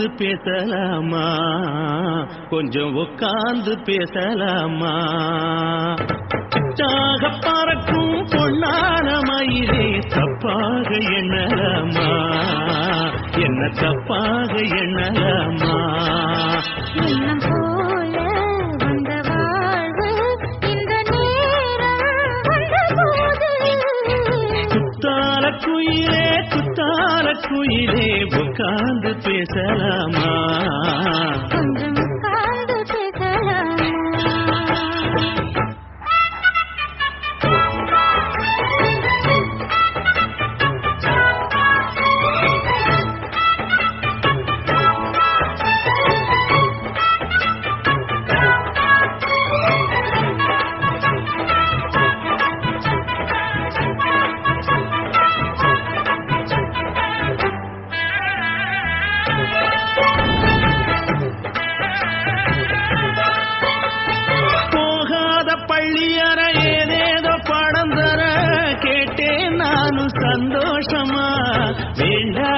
உட்கார்ந்து பேசலாமா? கொஞ்சம் உட்கார்ந்து பேசலாமா? சாக பறக்கும் பொன்னான மயிலே தப்பாக எண்ணலாமா? என்ன தப்பாக எண்ணலாமா? குயிலே குத்தால குயிலே உட்கார்ந்து பேசலாமா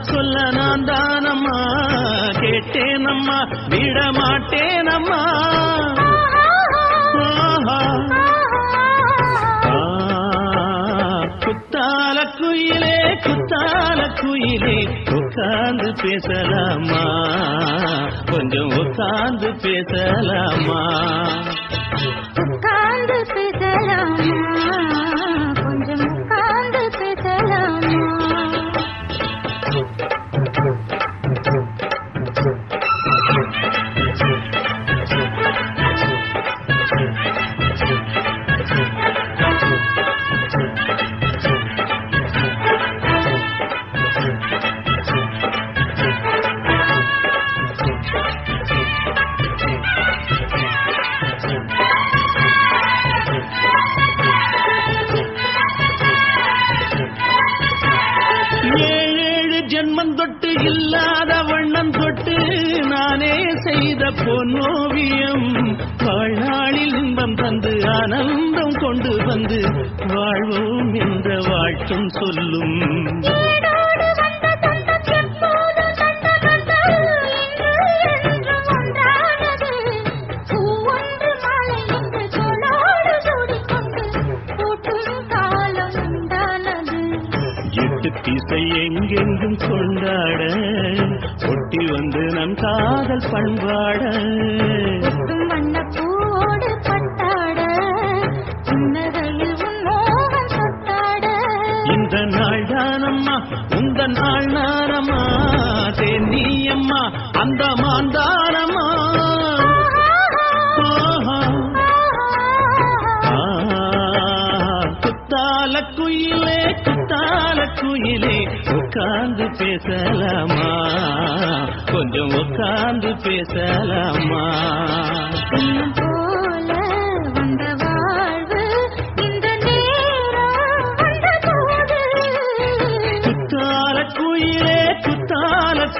சொல்ல நான் தானம்மா. கேட்டேனம்மா. விட மாட்டேனம்மா குத்தால குயிலே குத்தால குயிலே. உட்கார்ந்து பேசலாமா? கொஞ்சம் உட்கார்ந்து பேசலாமா? உட்கார்ந்து பேசலாமா? தந்து ஆனந்தம் கொண்டு வந்து வாழ்வோம் என்ற வாழ்த்தும் சொல்லும். வந்த திசை எங்கெங்கும் கொண்டாட ஒட்டி வந்து நம் காதல் பண்பாட. நாள் தானம்மா உந்த நாள் நானம்மா தேனியம்மா அந்த மாந்தானம்மா ஆஹா. குத்தால குயிலே குத்தால குயிலே உட்கார்ந்து பேசலாமா? கொஞ்சம் உட்கார்ந்து பேசலாமா?